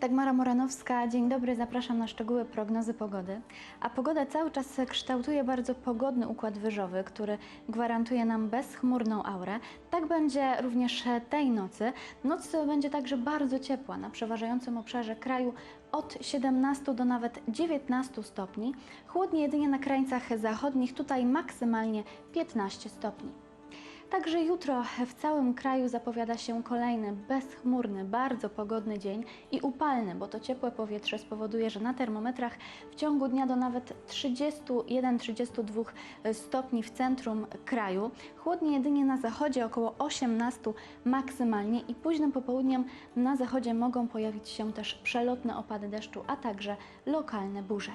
Dagmara Moranowska, dzień dobry, zapraszam na szczegóły prognozy pogody. A pogoda cały czas kształtuje bardzo pogodny układ wyżowy, który gwarantuje nam bezchmurną aurę. Tak będzie również tej nocy. Noc będzie także bardzo ciepła, na przeważającym obszarze kraju od 17 do nawet 19 stopni. Chłodnie jedynie na krańcach zachodnich, tutaj maksymalnie 15 stopni. Także jutro w całym kraju zapowiada się kolejny bezchmurny, bardzo pogodny dzień i upalny, bo to ciepłe powietrze spowoduje, że na termometrach w ciągu dnia do nawet 31-32 stopni w centrum kraju. Chłodnie jedynie na zachodzie około 18 maksymalnie i późnym popołudniem na zachodzie mogą pojawić się też przelotne opady deszczu, a także lokalne burze.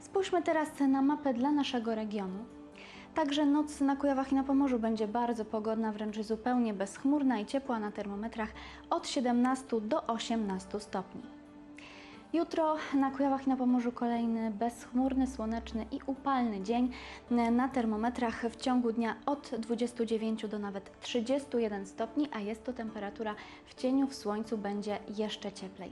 Spójrzmy teraz na mapę dla naszego regionu. Także noc na Kujawach i na Pomorzu będzie bardzo pogodna, wręcz zupełnie bezchmurna i ciepła na termometrach od 17 do 18 stopni. Jutro na Kujawach i na Pomorzu kolejny bezchmurny, słoneczny i upalny dzień. Na termometrach w ciągu dnia od 29 do nawet 31 stopni, a jest to temperatura w cieniu, w słońcu będzie jeszcze cieplej.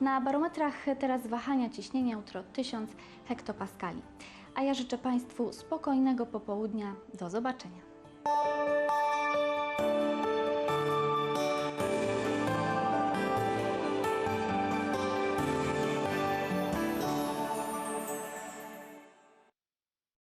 Na barometrach teraz wahania ciśnienia jutro 1000 hektopaskali. A ja życzę Państwu spokojnego popołudnia. Do zobaczenia.